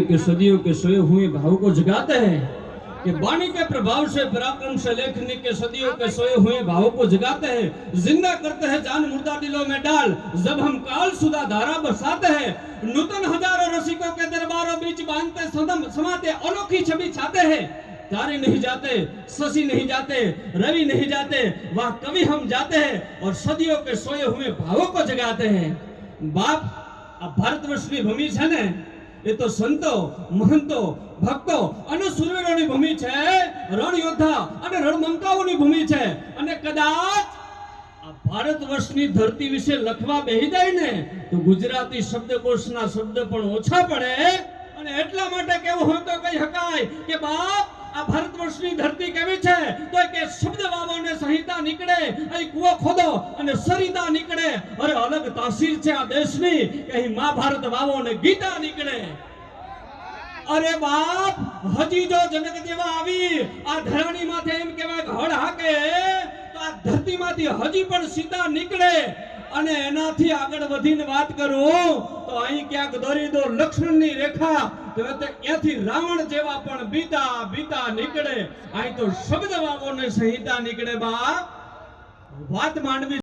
के सदियों के सोए हुए भाव को जगाते हैं कि वाणी के प्रभाव से पराक्रम से लेखनी के सदियों के सोए हुए भाव को जगाते हैं। ज़िंदा करते हैं जान मुर्दा दिलों में डाल। जब हम काल सुधा धारा बरसाते हैं, नूतन हज़ारों रसिकों के दरबारों बीच बांधते, सदम समाते, अनोखी छवि छाते हैं। तारे नहीं जाते, शशि नहीं जाते, रवि नहीं जाते, वह कवि हम जाते हैं और सदियों के सोए हुए भावों को जगाते हैं। बाप, अब भारतवर्ष की भूमि है। એ તો સંતો, મહંતો, ભક્તો અને સૂર્યની ભૂમિ છે રણ યોદ્ધા અને રણમંકાઓની ભૂમિ છે. અને કદાચ ભારત વર્ષની ધરતી વિશે લખવા બેહી જાય ને, તો ગુજરાતી શબ્દકોશના શબ્દ પણ ઓછા પડે. અને એટલા માટે કેવું હોય તો કહી શકાય કે બાપ, આ ભારત વર્ષની ધરતી કેવી છે? તો કે શબ્દ નીકળે, અહીં કૂવો ખોદો અને સરિતા નીકળે. અરે અલગ તાસીર છે આ દેશની કે અહીં મહાભારત વાવો અને ગીતા નીકળે. અરે બાપ, હજી જો જનક જેવા આવી, આ ધરાણી માથે એમ કહેવાય હળ હાકે, તો આ ધરતીમાંથી હજી પણ સીતા નીકળે. અને એનાથી આગળ વધીને વાત કરું, તો અહીં ક્યાંક દોરી દો લક્ષ્મણની રેખા ત્યાંથી રાવણ જેવા પણ બીતા બીતા નીકળે. અહીં તો શબ્દ વાવો ને સંહિતા નીકળે બાપ. વાત માંડવી